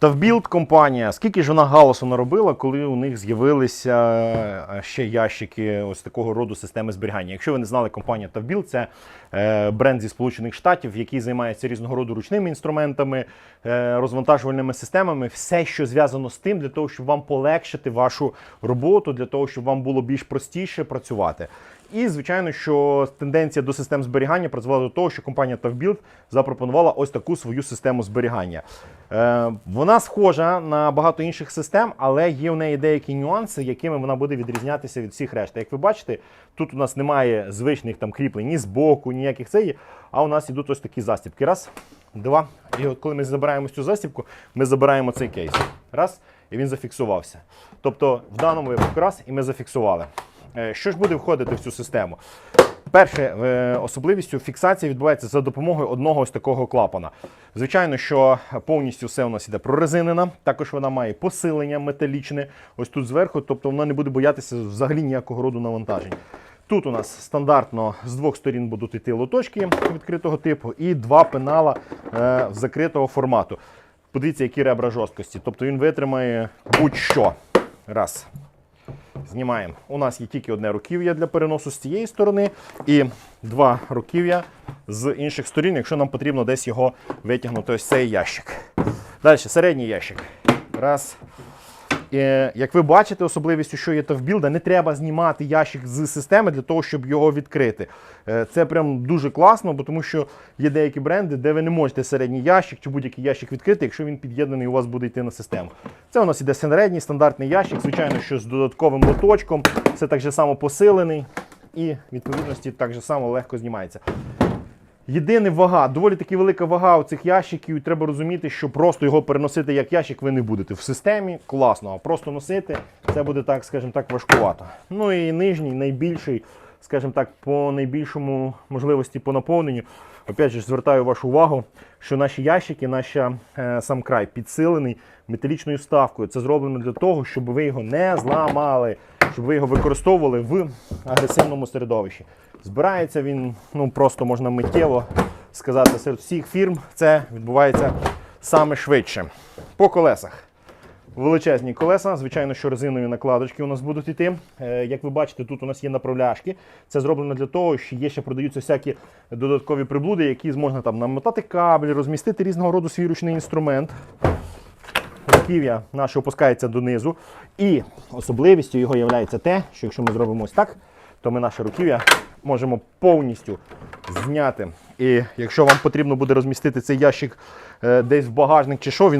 Тавбілд компанія, скільки ж вона галасу наробила, коли у них з'явилися е, ще ящики ось такого роду системи зберігання. Якщо ви не знали, компанія Тавбілд це е, бренд зі Сполучених Штатів, який займається різного роду ручними інструментами, е, розвантажувальними системами, все, що зв'язано з тим, для того, щоб вам полегшити вашу роботу, для того, щоб вам було більш простіше працювати. І, звичайно, що тенденція до систем зберігання призвела до того, що компанія ToughBuild запропонувала ось таку свою систему зберігання. Е, вона схожа на багато інших систем, але є в неї деякі нюанси, якими вона буде відрізнятися від всіх решти. Як ви бачите, тут у нас немає звичних там кріплень ні з боку, ніяких це а у нас йдуть ось такі застібки. Раз, два. І от коли ми забираємо цю застібку, ми забираємо цей кейс. Раз, і він зафіксувався. Тобто, в даному випадку раз, і ми зафіксували. Е, Що ж буде входити в цю систему? Перше, е, особливістю фіксація відбувається за допомогою одного ось такого клапана. Звичайно, що повністю все у нас іде прорезинена, також вона має посилення металічне, ось тут зверху, тобто вона не буде боятися взагалі ніякого роду навантажень. Тут у нас стандартно з двох сторін будуть йти лоточки відкритого типу і два пенала е, закритого формату. Подивіться, які ребра жорсткості. Тобто він витримає будь-що. Раз. Знімаємо. У нас є тільки одне руків'я для переносу з цієї сторони і два руків'я з інших сторін, якщо нам потрібно десь його витягнути, ось цей ящик. Далі, середній ящик. Раз. Е, Як ви бачите, особливістю, що є тавбілда, не треба знімати ящик з системи для того, щоб його відкрити. Е, Це прям дуже класно, бо тому що є деякі бренди, де ви не можете середній ящик чи будь-який ящик відкрити, якщо він під'єднаний у вас буде йти на систему. Це у нас іде середній стандартний ящик, звичайно, що з додатковим лоточком. Це так же само посилений і відповідності так же само легко знімається. Єдине вага, доволі таки велика вага у цих ящиків, і треба розуміти, що просто його переносити як ящик ви не будете. В системі класно, а просто носити це буде так, скажімо так, важкувато. Ну і нижній, найбільший, скажімо так, по найбільшому можливості по наповненню. Опять же, звертаю вашу увагу, що наші ящики, наш е, сам край підсилений металічною вставкою. Це зроблено для того, щоб ви його не зламали, щоб ви його використовували в агресивному середовищі. Збирається він, ну просто можна миттєво сказати, серед всіх фірм це відбувається саме швидше. По колесах. Величезні колеса, звичайно, що резинові накладочки у нас будуть йти. Е, Як ви бачите, тут у нас є направляшки. Це зроблено для того, що є ще продаються всякі додаткові приблуди, які можна там намотати кабель, розмістити різного роду свій ручний інструмент. Руків'я наше опускається донизу. І особливістю його є те, що якщо ми зробимо ось так, то ми наше руків'я можемо повністю зняти. І якщо вам потрібно буде розмістити цей ящик е, десь в багажник чи що, він